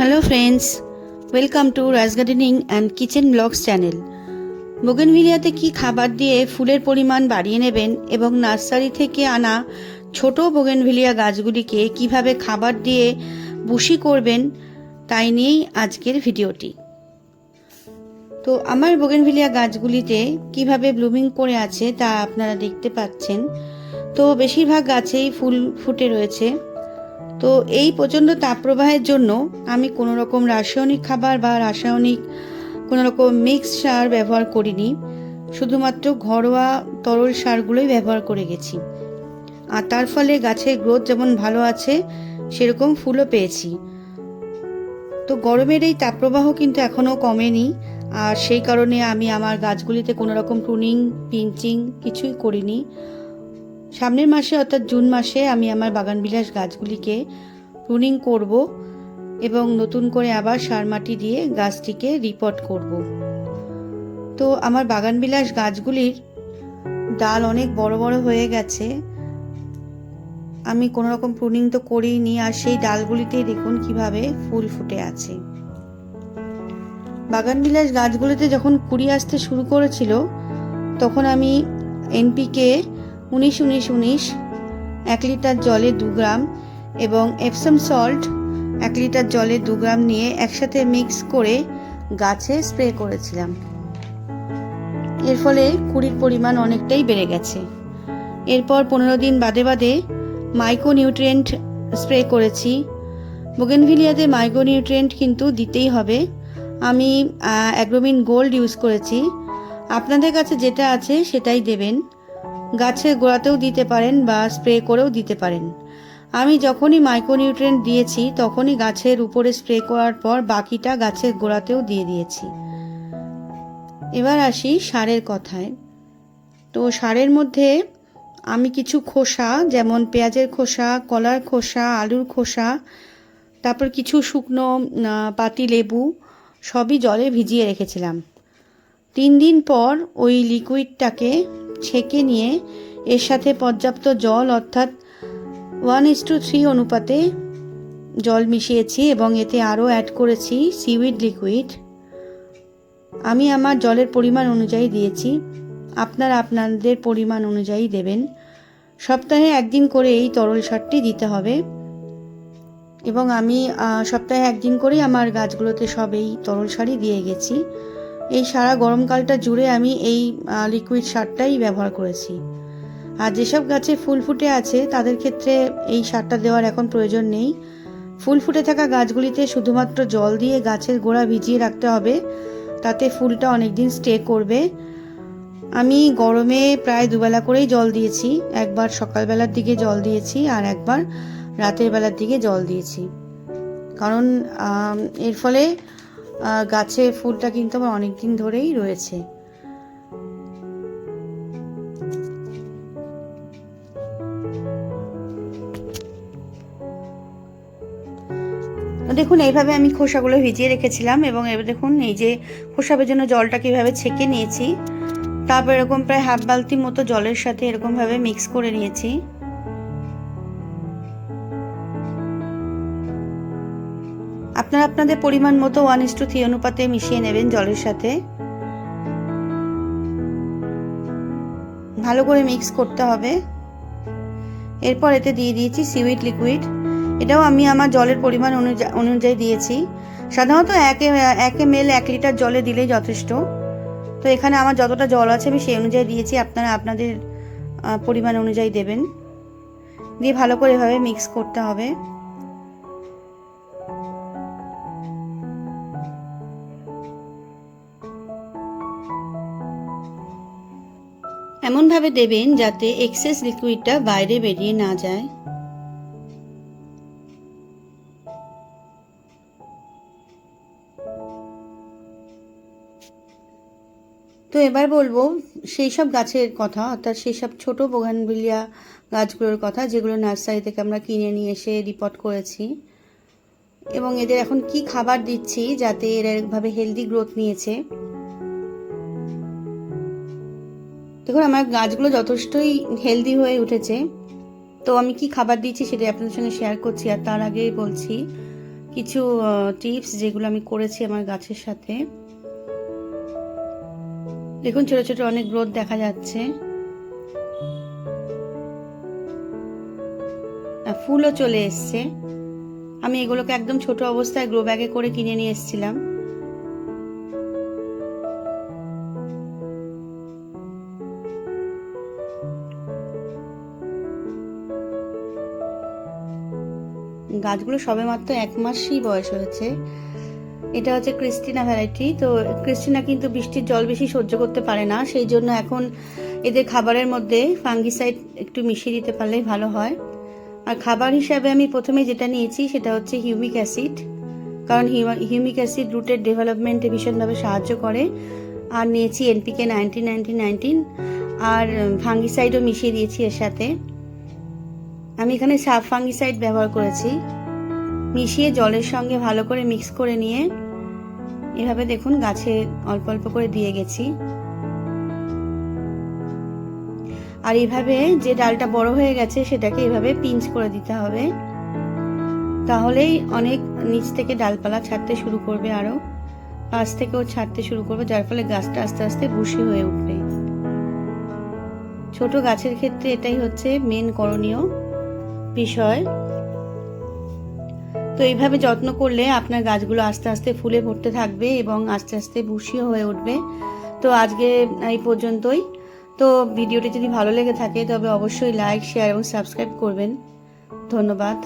hello friends welcome to Raj gardening and kitchen blogs channel বোগেনভিলিয়াতে কি খাবার দিয়ে ফুলের পরিমাণ বাড়িয়ে নেবেন এবং নার্সারি থেকে আনা ছোট বোগেনভিলিয়া গাছগুলিকে কীভাবে খাবার দিয়ে বুশি করবেন তাই নিয়েই আজকের ভিডিওটি তো আমার বোগেনভিলিয়া গাছগুলিতে কীভাবে ব্লুমিং করে আছে তা আপনারা দেখতে পাচ্ছেন তো বেশিরভাগ গাছেই ফুল ফুটে রয়েছে। তো এই প্রচণ্ড তাপপ্রবাহের জন্য আমি কোনো রকম রাসায়নিক খাবার বা রাসায়নিক কোনো রকম মিক্স সার ব্যবহার করিনি। শুধুমাত্র ঘরোয়া তরল সারগুলোই ব্যবহার করে গেছি। আর তার ফলে গাছের গ্রোথ যেমন ভালো আছে, সেরকম ফুলও পেয়েছি। তো গরমের এই তাপপ্রবাহ কিন্তু এখনও কমেনি, আর সেই কারণে আমি আমার গাছগুলিতে কোনো রকম প্রুনিং পিঞ্চিং কিছুই করিনি। সামনের মাসে অর্থাৎ জুন মাসে আমি আমার বাগানবিলাস গাছগুলিকে প্রুনিং করব। এবং নতুন করে আবার সার মাটি দিয়ে গাছটিকে রিপোর্ট করব। তো আমার বাগানবিলাস গাছগুলির ডাল অনেক বড় বড় হয়ে গেছে। আমি কোনো রকম প্রুনিং তো করিনি আর সেই ডালগুলিতেই দেখুন কীভাবে ফুল ফুটে আছে। বাগানবিলাস গাছগুলিতে যখন কুড়ি আসতে শুরু করেছিল, তখন আমি এনপিকে উনিশ উনিশ উনিশ এক লিটার জলে দু গ্রাম এবং এপসাম সল্ট এক লিটার জলে দু গ্রাম নিয়ে একসাথে মিক্স করে গাছে স্প্রে করেছিলাম। এর ফলে কুড়ির পরিমাণ অনেকটাই বেড়ে গেছে। এরপর পনেরো দিন বাদে বাদে মাইক্রো নিউট্রিয়েন্ট স্প্রে করেছি। বোগেনভিলিয়াতে মাইক্রো নিউট্রিয়েন্ট কিন্তু দিতেই হবে। আমি অ্যাগ্রোমিন গোল্ড ইউজ করেছি। আপনাদের কাছে যেটা আছে সেটাই দেবেন। গাছের গোড়াতেও দিতে পারেন বা স্প্রে করেও দিতে পারেন। আমি যখনই মাইক্রোনিউট্রিয়েন্ট দিয়েছি, তখনই গাছের উপরে স্প্রে করার পর বাকিটা গাছের গোড়াতেও দিয়ে দিয়েছি। এবার আসি সারের কথায়। তো সারের মধ্যে আমি কিছু খোসা, যেমন পেঁয়াজের খোসা, কলার খোসা, আলুর খোসা, তারপর কিছু শুকনো পাতি লেবু, সবই জলে ভিজিয়ে রেখেছিলাম। তিন দিন পর ওই লিকুইডটাকে ছেঁকে নিয়ে এর সাথে পর্যাপ্ত জল, অর্থাৎ ওয়ান ইস টু থ্রি অনুপাতে জল মিশিয়েছি এবং এতে আরও অ্যাড করেছি সিউইড লিকুইড। আমি আমার জলের পরিমাণ অনুযায়ী দিয়েছি। আপনারা আপনাদের পরিমাণ অনুযায়ী দেবেন। সপ্তাহে একদিন করে এই তরল সারটি দিতে হবে। এবং আমি সপ্তাহে একদিন করেই আমার গাছগুলোতে সব এই তরল সারই দিয়ে গেছি। এই সারা গরমকালটা জুড়ে আমি এই লিকুইড সারটাই ব্যবহার করেছি। আর যেসব গাছে ফুল ফুটে আছে, তাদের ক্ষেত্রে এই সারটা দেওয়ার এখন প্রয়োজন নেই। ফুল ফুটে থাকা গাছগুলিতে শুধুমাত্র জল দিয়ে গাছের গোড়া ভিজিয়ে রাখতে হবে। তাতে ফুলটা অনেক দিন স্টে করবে। আমি গরমে প্রায় দুবেলা করেই জল দিয়েছি। একবার সকালবেলার দিকে জল দিয়েছি আর একবার রাতের বেলার দিকে জল দিয়েছি। কারণ এর ফলে গাছে ফুলটা কিন্তু আমার অনেক দিন ধরেই রয়েছে। দেখুন, এইভাবে আমি খোসাগুলো ভিজিয়ে রেখেছিলাম এবং এবার দেখুন, এই যে খোসাবের জন্য জলটা কীভাবে ছেঁকে নিয়েছি, তারপর এরকম প্রায় হাফ বালতি মতো জলের সাথে এরকমভাবে মিক্স করে নিয়েছি। আপনারা আপনাদের পরিমাণ মতো ওয়ান ইস টু থ্রি অনুপাতে মিশিয়ে নেবেন জলের সাথে। ভালো করে মিক্স করতে হবে। এরপর এতে দিয়ে দিয়েছি সিউইড লিকুইড এটাও আমি আমার জলের পরিমাণ অনুযায়ী দিয়েছি। সাধারণত একে, এক এম এল এক লিটার জলে দিলেই যথেষ্ট। তো এখানে আমার যতটা জল আছে আমি সেই অনুযায়ী দিয়েছি, আপনারা আপনাদের পরিমাণ অনুযায়ী দেবেন। দিয়ে ভালো করে এভাবে মিক্স করতে হবে। এমনভাবে দেবেন যাতে এক্সেস লিকুইডটা বাইরে বেরিয়ে না যায়। তো এবার বলব, সেই সব গাছের কথা, অর্থাৎ সেই সব ছোটো বোগানভিলিয়া গাছগুলোর কথা, যেগুলো নার্সারি থেকে আমরা কিনে নিয়ে এসে রিপোর্ট করেছি। এবং এদের এখন কি খাবার দিচ্ছি যাতে এরা এভাবে হেলদি গ্রোথ নিয়েছে। দেখুন, আমার গাছগুলো যথেষ্টই হেলদি হয়ে উঠেছে। তো আমি কি খাবার দিচ্ছি সেটা আপনাদের সঙ্গে শেয়ার করছি। আর তার আগেই বলছি, কিছু টিপস যেগুলো আমি করেছি আমার গাছের সাথে। দেখুন ছোট ছোট অনেক গ্রোথ দেখা যাচ্ছে। ফুলও চলে এসছে। আমি এগুলোকে একদম ছোট অবস্থায় গ্রো ব্যাগে করে কিনে নিয়ে এসেছিলাম। গাছগুলো সবেমাত্র এক মাসই বয়স হয়েছে। এটা হচ্ছে ক্রিস্টিনা ভ্যারাইটি তো ক্রিস্টিনা কিন্তু বৃষ্টির জল বেশি সহ্য করতে পারে না, সেই জন্য এখন এদের খাবারের মধ্যে ফাঙ্গিসাইড একটু মিশিয়ে দিতে পারলেই ভালো হয়। আর খাবার হিসাবে আমি প্রথমে যেটা নিয়েছি সেটা হচ্ছে হিউমিক অ্যাসিড কারণ হিউমিক অ্যাসিড রুটের ডেভেলপমেন্টে ভীষণভাবে সাহায্য করে। আর নিয়েছি এনপিকে নাইনটিন নাইনটিন নাইনটিন আর ফাঙ্গিসাইডও মিশিয়ে দিয়েছি এর সাথে। আমি এখানে সাব ফাঙ্গিসাইড ব্যবহার করেছি। মিশিয়ে জলের সঙ্গে ভালো করে মিক্স করে নিয়ে, এভাবে দেখুন গাছে অল্প অল্প করে দিয়ে গেছি। আর এভাবে যে ডালটা বড় হয়ে গেছে সেটাকে এভাবে পিঞ্চ করে দিতে হবে। তাহলেই অনেক নিচ থেকে ডালপালা ছাড়তে শুরু করবে আরও পাশ থেকেও ছাড়তে শুরু করবে, যার ফলে গাছটা আস্তে আস্তে বুশি হয়ে উঠবে। ছোট গাছের ক্ষেত্রে এটাই হচ্ছে মেন করণীয় বিষয়। তো এইভাবে যত্ন করলে আপনার গাছগুলো আস্তে আস্তে ফুলে ভরতে থাকবে এবং আস্তে আস্তে বুশিও হয়ে উঠবে। তো আজকে এই পর্যন্তই। তো ভিডিওটি যদি ভালো লেগে থাকে তবে অবশ্যই লাইক শেয়ার এবং সাবস্ক্রাইব করবেন। ধন্যবাদ।